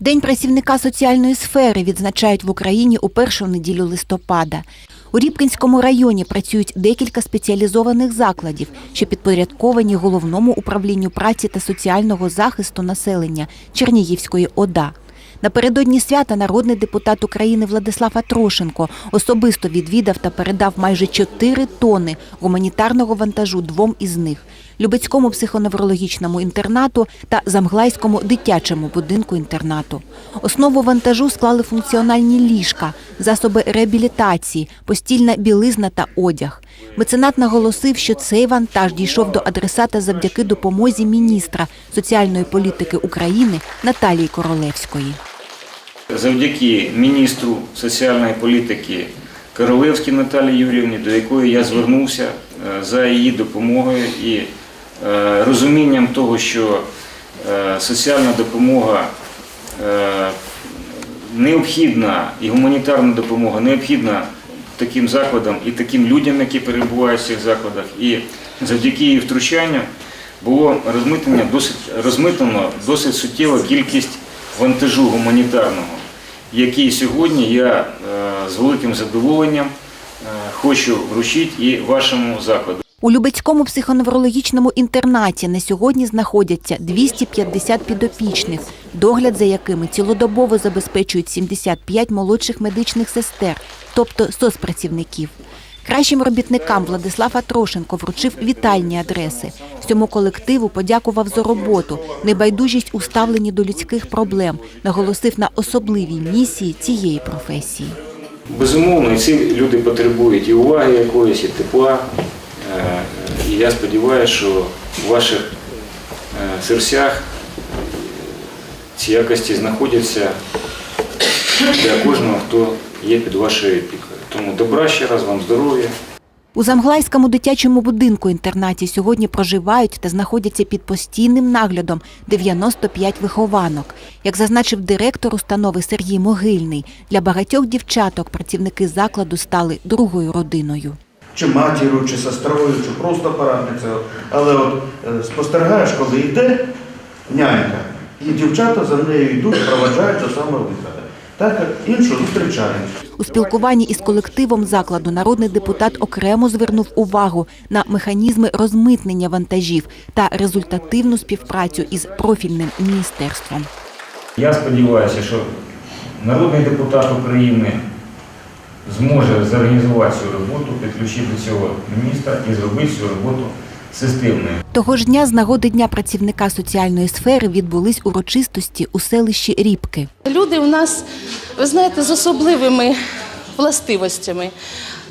День працівника соціальної сфери відзначають в Україні у першу неділю листопада. У Рібкінському районі працюють декілька спеціалізованих закладів, що підпорядковані головному управлінню праці та соціального захисту населення Чернігівської ОДА. Напередодні свята народний депутат України Владислав Атрошенко особисто відвідав та передав майже 4 тонни гуманітарного вантажу двом із них Любецькому психоневрологічному інтернату та Замглайському дитячому будинку інтернату. Основу вантажу склали функціональні ліжка, засоби реабілітації, постільна білизна та одяг. Меценат наголосив, що цей вантаж дійшов до адресата завдяки допомозі міністра соціальної політики України Наталії Королевської. Завдяки міністру соціальної політики Королевській Наталії Юрівні, до якої я звернувся е, за її допомогою і розумінням того, що е, соціальна допомога е, необхідна і гуманітарна допомога необхідна таким закладам і таким людям, які перебувають в цих закладах. І завдяки її втручанню було розмитнення досить розмитнено досить суттєва кількість вантажу гуманітарного, який сьогодні я е, з великим задоволенням е, хочу вручити і вашому закладу. У Любецькому психоневрологічному інтернаті на сьогодні знаходяться 250 підопічних, догляд за якими цілодобово забезпечують 75 молодших медичних сестер, тобто соцпрацівників. Кращим робітникам Владислав Атрошенко вручив вітальні адреси. Всьому колективу подякував за роботу, небайдужість у ставленні до людських проблем, наголосив на особливій місії цієї професії. Безумовно, і ці люди потребують і уваги якоїсь, і тепла. І я сподіваюся, що в ваших е, серцях ці якості знаходяться для кожного, хто є під вашою опікою. Тому добра ще раз, вам здоров'я. У Замглайському дитячому будинку інтернаті сьогодні проживають та знаходяться під постійним наглядом 95 вихованок. Як зазначив директор установи Сергій Могильний, для багатьох дівчаток працівники закладу стали другою родиною. Чи матір'ю, чи сестрою, чи просто порадницею. Але от е, спостерігаєш, коли йде нянька, і дівчата за нею йдуть, проведжають до самого виходу. Так іншу зустрічають. У спілкуванні із колективом закладу народний депутат окремо звернув увагу на механізми розмитнення вантажів та результативну співпрацю із профільним міністерством. Я сподіваюся, що народний депутат України зможе зорганізувати цю роботу, підключити до цього міністра і зробити цю роботу системною. Того ж дня з нагоди Дня працівника соціальної сфери відбулись урочистості у селищі Рібки. Люди у нас, ви знаєте, з особливими властивостями,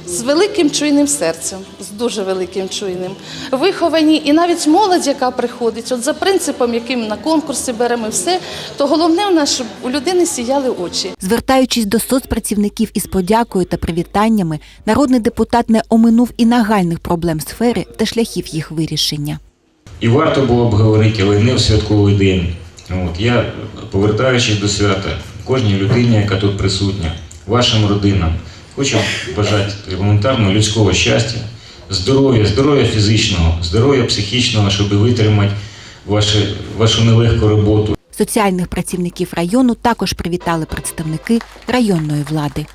з великим чуйним серцем, з дуже великим чуйним, виховані, і навіть молодь, яка приходить, от за принципом, яким на конкурси беремо все, то головне у нас, щоб у людини сіяли очі. Звертаючись до соцпрацівників із подякою та привітаннями, народний депутат не оминув і нагальних проблем сфери та шляхів їх вирішення. І варто було б говорити, але не в святковий день. От, я, повертаючись до свята, кожній людині, яка тут присутня, вашим родинам, хочу бажати елементарного людського щастя, здоров'я, здоров'я фізичного, здоров'я психічного, щоб витримати вашу, вашу нелегку роботу. Соціальних працівників району також привітали представники районної влади.